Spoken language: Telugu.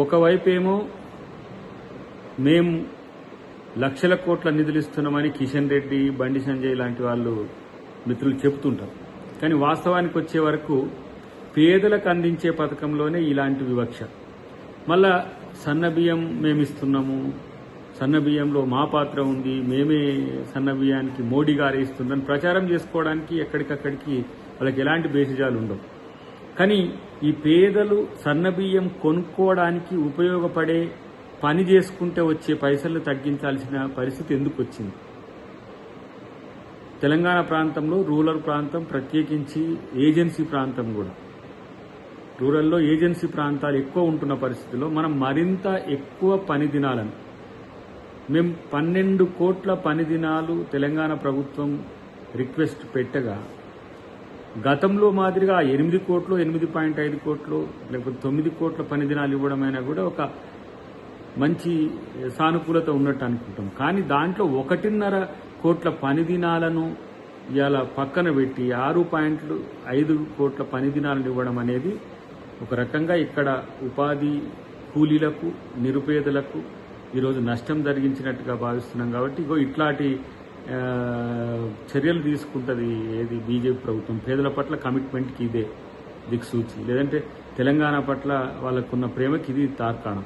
ఒకవైపేమో మేము లక్షల కోట్ల నిధులు ఇస్తున్నామని కిషన్ రెడ్డి బండి సంజయ్ లాంటి వాళ్ళు మిత్రులు చెబుతుంటారు. కానీ వాస్తవానికి వచ్చే వరకు పేదలకు అందించే పథకంలోనే ఇలాంటి వివక్ష. మళ్ళా సన్న బియ్యం మేము ఇస్తున్నాము సన్న బియ్యంలో మా పాత్ర ఉంది మేమే సన్న బియ్యానికి మోడీ గారే ఇస్తుందని ప్రచారం చేసుకోవడానికి ఎక్కడికక్కడికి వాళ్ళకి ఎలాంటి బేసిజాలు ఉండవు. కానీ ఈ పేదలు సన్న బియ్యం కొనుక్కోవడానికి ఉపయోగపడే పని చేసుకుంటే వచ్చే పైసలు తగ్గించాల్సిన పరిస్థితి ఎందుకు వచ్చింది? తెలంగాణ ప్రాంతంలో రూరల్ ప్రాంతం ప్రత్యేకించి ఏజెన్సీ ప్రాంతం కూడా. రూరల్లో ఏజెన్సీ ప్రాంతాలు ఎక్కువ ఉంటున్న పరిస్థితిలో మనం మరింత ఎక్కువ పని దినాలను మేము పన్నెండు కోట్ల పని దినాలు తెలంగాణ ప్రభుత్వం రిక్వెస్ట్ పెట్టగా గతంలో మాదిరిగా ఎనిమిది కోట్లు ఎనిమిది పాయింట్ ఐదు కోట్లు లేకపోతే తొమ్మిది కోట్ల పని దినాలు ఇవ్వడమైనా కూడా ఒక మంచి సానుకూలత ఉన్నట్టు అనుకుంటాం. కానీ దాంట్లో ఒకటిన్నర కోట్ల పని దినాలను ఇవాళ పక్కన పెట్టి ఆరు పాయింట్లు ఐదు కోట్ల పని దినాలను ఇవ్వడం అనేది ఒక రకంగా ఇక్కడ ఉపాధి కూలీలకు నిరుపేదలకు ఈరోజు నష్టం జరిగించినట్టుగా భావిస్తున్నాం కాబట్టి ఇగో ఇట్లాంటి చర్యలు తీసుకుంటుంది ఏది? బీజేపీ ప్రభుత్వం. పేదల పట్ల కమిట్మెంట్కి ఇదే దిక్సూచి. లేదంటే తెలంగాణ పట్ల వాళ్ళకున్న ప్రేమకి ఇది తార్కాణం.